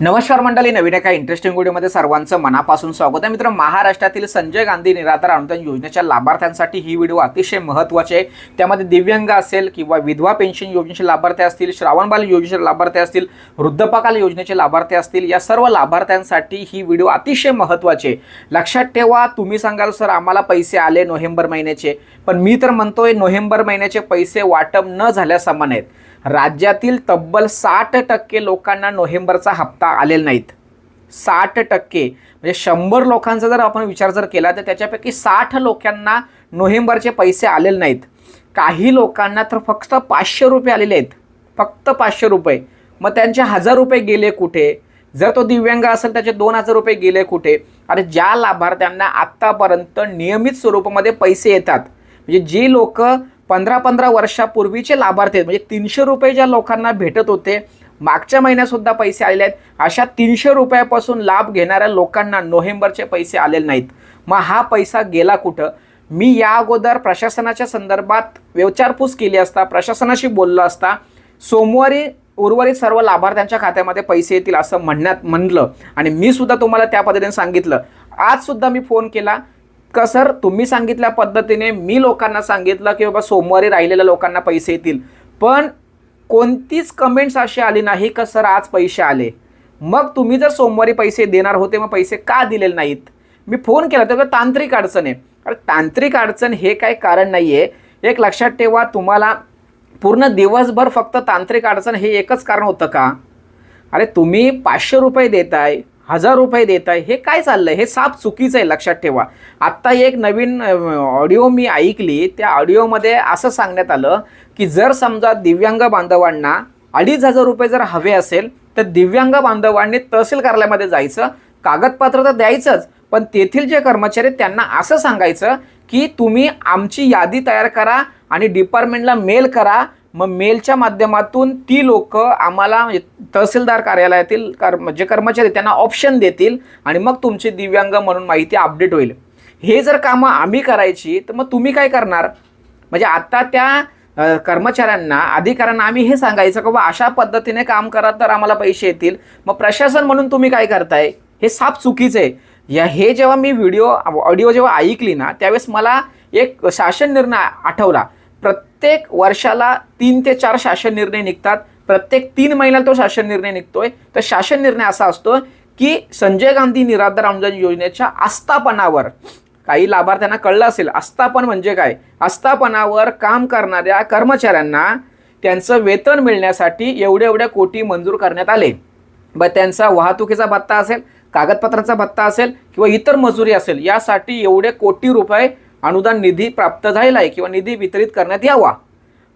नमस्कार मंडळी नवीन एका इंटरेस्टिंग व्हिडिओमध्ये सर्वांचं मनापासून स्वागत आहे. मित्र महाराष्ट्रातील संजय गांधी निराधार अनुदान योजनेच्या लाभार्थ्यांसाठी ही व्हिडिओ अतिशय महत्त्वाचे आहे. त्यामध्ये दिव्यांग असेल किंवा विधवा पेन्शन योजनेचे लाभार्थी असतील श्रावणबाल योजनेचे लाभार्थी असतील वृद्धपकाल योजनेचे लाभार्थी असतील या सर्व लाभार्थ्यांसाठी ही व्हिडिओ अतिशय महत्त्वाचे आहे. लक्षात ठेवा तुम्ही सांगाल सर आम्हाला पैसे आले नोव्हेंबर महिन्याचे. पण मी तर म्हणतोय नोव्हेंबर महिन्याचे पैसे वाटप न झाल्यासमान आहेत. राज्यातील तब्बल साठ टक्के लोकांना नोव्हेंबरचा हप्ता आलेला नाहीत. साठ टक्के म्हणजे शंभर लोकांचा जर आपण विचार जर केला तर त्याच्यापैकी साठ लोकांना नोव्हेंबरचे पैसे आलेले नाहीत. काही लोकांना तर फक्त पाचशे रुपये आलेले आहेत. फक्त पाचशे रुपये. मग त्यांचे हजार रुपये गेले कुठे? जर तो दिव्यांग असेल त्याचे दोन हजार रुपये गेले कुठे? आणि ज्या लाभार्थ्यांना आत्तापर्यंत नियमित स्वरूपामध्ये पैसे येतात म्हणजे जी लोक पंधरा पंधरा वर्षापूर्वीचे लाभार्थी आहेत. म्हणजे तीनशे रुपये ज्या लोकांना भेटत होते मागच्या महिन्यातसुद्धा पैसे आलेले आहेत. अशा तीनशे रुपयापासून लाभ घेणाऱ्या लोकांना नोव्हेंबरचे पैसे आलेले नाहीत. मग हा पैसा गेला कुठं? मी या अगोदर प्रशासनाच्या संदर्भात विचारपूस केली असता प्रशासनाशी बोललो असता सोमवारी उर्वरित सर्व लाभार्थ्यांच्या खात्यामध्ये पैसे येतील असं म्हणण्यात म्हणलं. आणि मी सुद्धा तुम्हाला त्या पद्धतीने सांगितलं. आज सुद्धा मी फोन केला. का सर तुम्ही सांगितल्या पद्धतीने मी लोकांना सांगितलं की बाबा सोमवारी राहिलेल्या लोकांना पैसे येतील. पण कोणतीच कमेंट्स अशी आली नाही का सर आज पैसे आले? मग तुम्ही जर सोमवारी पैसे देणार होते मग पैसे का दिलेले नाहीत? मी फोन केला तर तांत्रिक अडचण आहे. अरे तांत्रिक अडचण हे काय कारण नाही आहे एक लक्षात ठेवा तुम्हाला पूर्ण दिवसभर फक्त तांत्रिक अडचण हे एकच कारण होतं का? अरे तुम्ही पाचशे रुपये देताय हजार रुपये देताय हे काय चाललंय? हे साफ चुकीचं आहे लक्षात ठेवा. आत्ता एक नवीन ऑडिओ मी ऐकली. त्या ऑडिओमध्ये असं सांगण्यात आलं की जर समजा दिव्यांग बांधवांना अडीच हजार रुपये जर हवे असेल तर दिव्यांग बांधवांनी तहसील कार्यालयामध्ये जायचं कागदपत्र तर द्यायचंच पण तेथील जे कर्मचारी आहेत त्यांना असं सांगायचं की तुम्ही आमची यादी तयार करा आणि डिपार्टमेंटला मेल करा मग मेलच्या माध्यमातून ती लोक आम्हाला म्हणजे तहसीलदार कार्यालयातील कर्म जे कर्मचारी त्यांना ऑप्शन देतील आणि मग तुमची दिव्यांग म्हणून माहिती अपडेट होईल. हे जर कामं आम्ही करायची तर मग तुम्ही काय करणार? म्हणजे आत्ता त्या कर्मचाऱ्यांना अधिकाऱ्यांना आम्ही हे सांगायचं की बा अशा पद्धतीने काम करा तर आम्हाला पैसे येतील. मग प्रशासन म्हणून तुम्ही काय करताय? हे साफ चुकीचं आहे. या हे जेव्हा मी व्हिडिओ ऑडिओ जेव्हा ऐकली ना त्यावेळेस मला एक शासन निर्णय आठवला. प्रत्येक प्रत्येक वर्षाला तीन ते चार शासन निर्णय निघतात. प्रत्येक तीन महिन्याला तो शासन निर्णय निघतोय. तर शासन निर्णय असा असतो की संजय गांधी निराधार अनुदान योजनेच्या आस्थापनावर काही लाभार्थ्यांना कळलं असेल आस्थापन म्हणजे काय? आस्थापनावर काम करणाऱ्या कर्मचाऱ्यांना त्यांचं वेतन मिळण्यासाठी एवढ्या एवढ्या कोटी मंजूर करण्यात आले. ब त्यांचा वाहतुकीचा भत्ता असेल कागदपत्रांचा भत्ता असेल किंवा इतर मजुरी असेल यासाठी एवढे कोटी रुपये अनुदान निधी प्राप्त झालेला आहे किंवा निधी वितरित करण्यात यावा.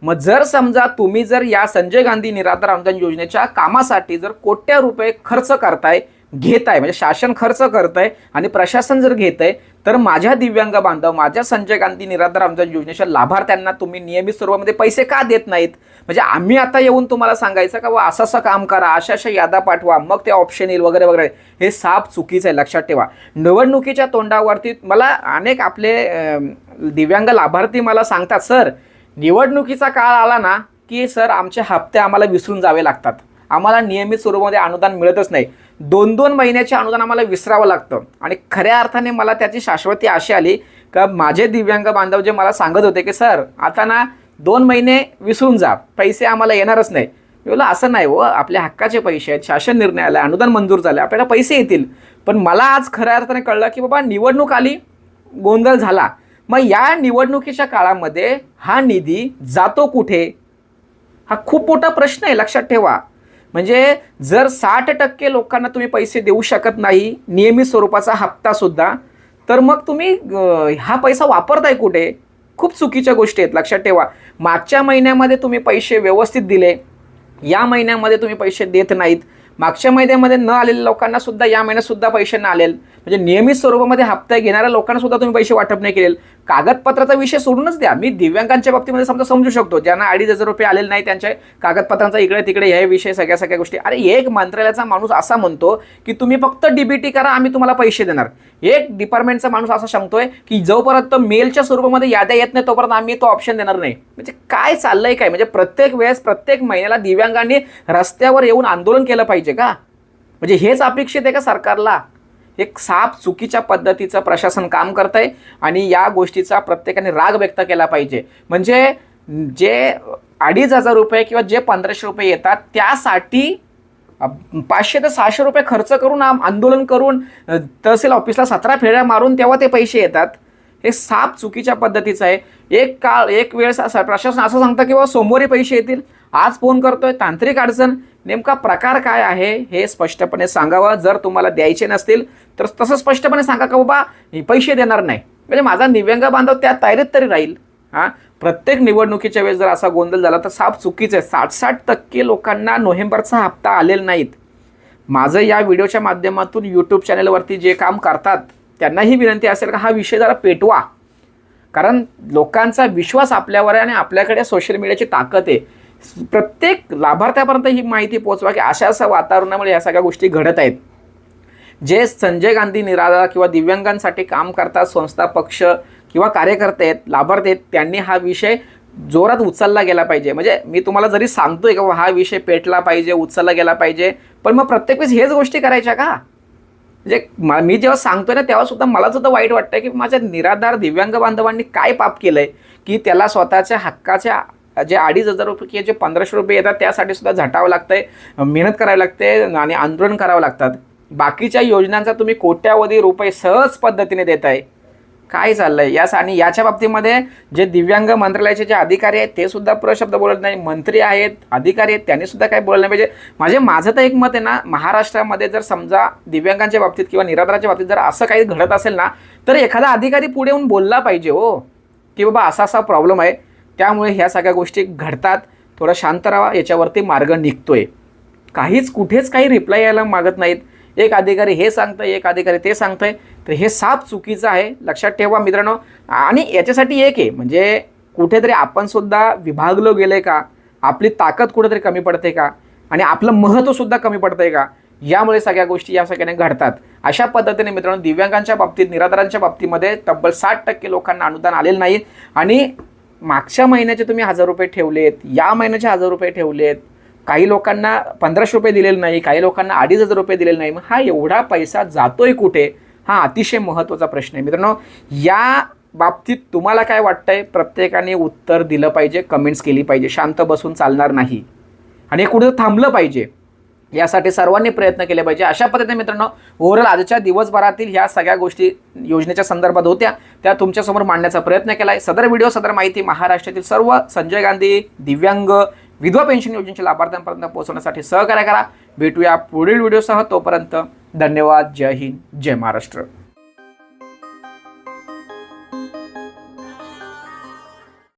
मग जर समजा तुम्ही जर या संजय गांधी निराधार अनुदान योजनेच्या कामासाठी जर कोट्या रुपये खर्च करताय घेत आहे म्हणजे शासन खर्च करतंय आणि प्रशासन जर घेतंय तर माझ्या दिव्यांग बांधव माझ्या संजय गांधी निराधार अनुदान योजनेच्या लाभार्थ्यांना तुम्ही नियमित स्वरूपामध्ये पैसे का देत नाहीत? म्हणजे आम्ही आता येऊन तुम्हाला सांगायचं का बा असं असं काम करा अशा अशा यादा पाठवा मग ते ऑप्शन येईल वगैरे वगैरे. हे साफ चुकीचं आहे लक्षात ठेवा. निवडणुकीच्या तोंडावरती मला अनेक आपले दिव्यांग लाभार्थी मला सांगतात सर निवडणुकीचा काळ आला ना की सर आमचे हप्ते आम्हाला विसरून जावे लागतात. आम्हाला नियमित स्वरूपामध्ये अनुदान मिळतच नाही. दोन दोन महिन्याचे अनुदान आम्हाला विसरावं लागतं. आणि खऱ्या अर्थाने मला त्याची शाश्वती अशी आली का माझे दिव्यांग बांधव जे मला सांगत होते की सर आता ना दोन महिने विसरून जा. पैसे आम्हाला येणारच नाही. मी बोला असं नाही हो. आपल्या हक्काचे पैसे आहेत. शासन निर्णय आला अनुदान मंजूर झाले आपल्याला पैसे येतील. पण मला आज खऱ्या अर्थाने कळलं की बाबा निवडणूक आली. गोंधळ झाला. मग या निवडणुकीच्या काळामध्ये हा निधी जातो कुठे? हा खूप मोठा प्रश्न आहे. लक्षात ठेवा. म्हणजे जर साठ टक्के लोकांना तुम्ही पैसे देऊ शकत नाही नियमित स्वरूपाचा हप्ता सुद्धा तर मग तुम्ही हा पैसा वापरताय कुठे? खूप चुकीच्या गोष्टी आहेत लक्षात ठेवा. मागच्या महिन्यामध्ये तुम्ही पैसे व्यवस्थित दिले या महिन्यामध्ये तुम्ही पैसे देत नाहीत मागच्या महिन्यामध्ये न आलेल्या लोकांना सुद्धा या महिन्यात सुद्धा पैसे न आलेले. म्हणजे नियमित स्वरूपामध्ये हप्ता घेणाऱ्या लोकांना सुद्धा तुम्ही पैसे वाटप नाही केले कागदपत्राचा विषय सोडूनच द्या. मी दिव्यांगांच्या बाबतीमध्ये समजा समजू शकतो. ज्यांना अडीच हजार रुपये आलेले नाही त्यांच्या कागदपत्रांचा इकडे तिकडे हे विषय सगळ्या सगळ्या गोष्टी. अरे एक मंत्रालयाचा माणूस असा म्हणतो की तुम्ही फक्त डीबीटी करा आम्ही तुम्हाला पैसे देणार. एक डिपार्टमेंटचा माणूस असा सांगतोय की जोपर्यंत मेलच्या स्वरूपामध्ये याद्या येत नाही तोपर्यंत आम्ही तो ऑप्शन देणार नाही. म्हणजे काय चाललंय काय? म्हणजे प्रत्येक वेळेस प्रत्येक महिन्याला दिव्यांगांनी रस्त्यावर येऊन आंदोलन केलं पाहिजे. का? म्हणजे हेच अपेक्षित आहे का सरकारला? एक साप चुकीच्या पद्धतीचं प्रशासन काम करत आहे आणि या गोष्टीचा प्रत्येकाने राग व्यक्त केला पाहिजे. म्हणजे जे अडीच हजार रुपये किंवा जे पंधराशे रुपये येतात त्यासाठी पाचशे ते सहाशे रुपये खर्च करून आम- आंदोलन करून तहसील ऑफिसला सतरा फेऱ्या मारून तेव्हा ते पैसे येतात. हे साप चुकीच्या पद्धतीचं आहे. एक काळ एक वेळेस प्रशासन असं सांगतं की बाबा सोमवारी पैसे येतील. आज फोन करतोय तांत्रिक अडचण. नेमका प्रकार काय आहे हे स्पष्टपणे सांगावं. जर तुम्हाला द्यायचे नसतील तर तसं स्पष्टपणे सांगा का बाबा हे पैसे देणार नाही. म्हणजे माझा दिव्यांग बांधव त्या तयारीत तरी राहील. हां? प्रत्येक निवडणुकीच्या वेळेस जर असा गोंधळ झाला तर साफ चुकीचं आहे. साठ साठ टक्के लोकांना नोव्हेंबरचा हप्ता आलेला नाहीत. माझं या व्हिडिओच्या माध्यमातून यूट्यूब चॅनलवरती जे काम करतात त्यांनाही विनंती असेल का हा विषय जरा पेटवा. कारण लोकांचा विश्वास आपल्यावर आहे आणि आपल्याकडे सोशल मीडियाची ताकद आहे. प्रत्येक लाभार्थ्यापर्यंत ही माहिती पोहोचवा की अशा अशा वातावरणामुळे या सगळ्या गोष्टी घडत आहेत. जे संजय गांधी निराधार किंवा दिव्यांगांसाठी काम करतात संस्था पक्ष किंवा कार्यकर्ते आहेत लाभार्थी आहेत त्यांनी हा विषय जोरात उचलला गेला पाहिजे. म्हणजे मी तुम्हाला जरी सांगतोय का हा विषय पेटला पाहिजे उचलला गेला पाहिजे पण मग प्रत्येक वेळेस हेच गोष्टी करायच्या का? म्हणजे मी जेव्हा सांगतोय ना तेव्हा सुद्धा मला सुद्धा वाईट वाटतं की माझ्या निराधार दिव्यांग बांधवांनी काय पाप केलंय की त्याला स्वतःच्या हक्काच्या जे अडीच हजार रुपये किंवा जे पंधराशे रुपये येतात त्यासाठी सुद्धा झटावं लागतंय. मेहनत करावी लागते आणि आंदोलन करावं लागतात. बाकीच्या योजनांचा तुम्ही कोट्यावधी रुपये सहज पद्धतीने देत आहे काय चाललं आहे यास आणि याच्या बाबतीमध्ये जे दिव्यांग मंत्रालयाचे जे अधिकारी आहेत ते सुद्धा प्रशब्द बोलत नाही. मंत्री आहेत अधिकारी आहेत त्यांनी सुद्धा काय बोललं नाही पाहिजे. म्हणजे माझं तर एक मत आहे ना महाराष्ट्रामध्ये जर समजा दिव्यांगांच्या बाबतीत किंवा निराधाराच्या बाबतीत जर असं काही घडत असेल ना तर एखादा अधिकारी पुढे येऊन बोलला पाहिजे हो. की बाबा असा असा प्रॉब्लेम आहे. त्यामुळे ह्या सगळ्या गोष्टी घडतात. थोडा शांत राहा याच्यावरती मार्ग निघतो आहे काहीच कुठेच काही रिप्लाय यायला मागत नाहीत. एक अधिकारी हे सांगतं एक अधिकारी ते सांगतं आहे तर हे साप चुकीचं आहे. लक्षात ठेवा मित्रांनो. आणि याच्यासाठी एक आहे म्हणजे कुठेतरी आपणसुद्धा विभागलो गेले का? आपली ताकद कुठेतरी कमी पडते का? आणि आपलं महत्त्वसुद्धा कमी कमी पडतंय का? यामुळे सगळ्या गोष्टी या सगळ्याने घडतात. अशा पद्धतीने मित्रांनो दिव्यांगांच्या बाबतीत निराधारांच्या बाबतीमध्ये तब्बल साठ टक्के लोकांना अनुदान आलेलं नाही. आणि मागच्या महिन्याचे तुम्ही हजार रुपये ठेवलेत या महिन्याचे हजार रुपये ठेवलेत. काही लोकांना पंधराशे रुपये दिलेले नाही काही लोकांना अडीच हजार रुपये दिलेले नाही. मग हा एवढा पैसा जातोय कुठे? हा अतिशय महत्त्वाचा प्रश्न आहे. मित्रांनो या बाबतीत तुम्हाला काय वाटतंय? प्रत्येकाने उत्तर दिलं पाहिजे कमेंट्स केली पाहिजे. शांत बसून चालणार नाही. आणि हे कुठं थांबलं पाहिजे? यासाठी सर्वांनी प्रयत्न केले पाहिजे. अशा पद्धतीने मित्रांनो ओव्हरऑल आजच्या दिवसभरातील ह्या सगळ्या गोष्टी योजनेच्या संदर्भात होत्या. त्या तुमच्यासमोर मांडण्याचा प्रयत्न केला आहे सदर व्हिडिओ सदर माहिती महाराष्ट्रातील सर्व संजय गांधी दिव्यांग विधवा पेन्शन योजनेच्या लाभार्थ्यांपर्यंत पोहोचवण्यासाठी सहकार्य करा. भेटूया पुढील व्हिडिओसह. तोपर्यंत धन्यवाद. जय हिंद. जय महाराष्ट्र.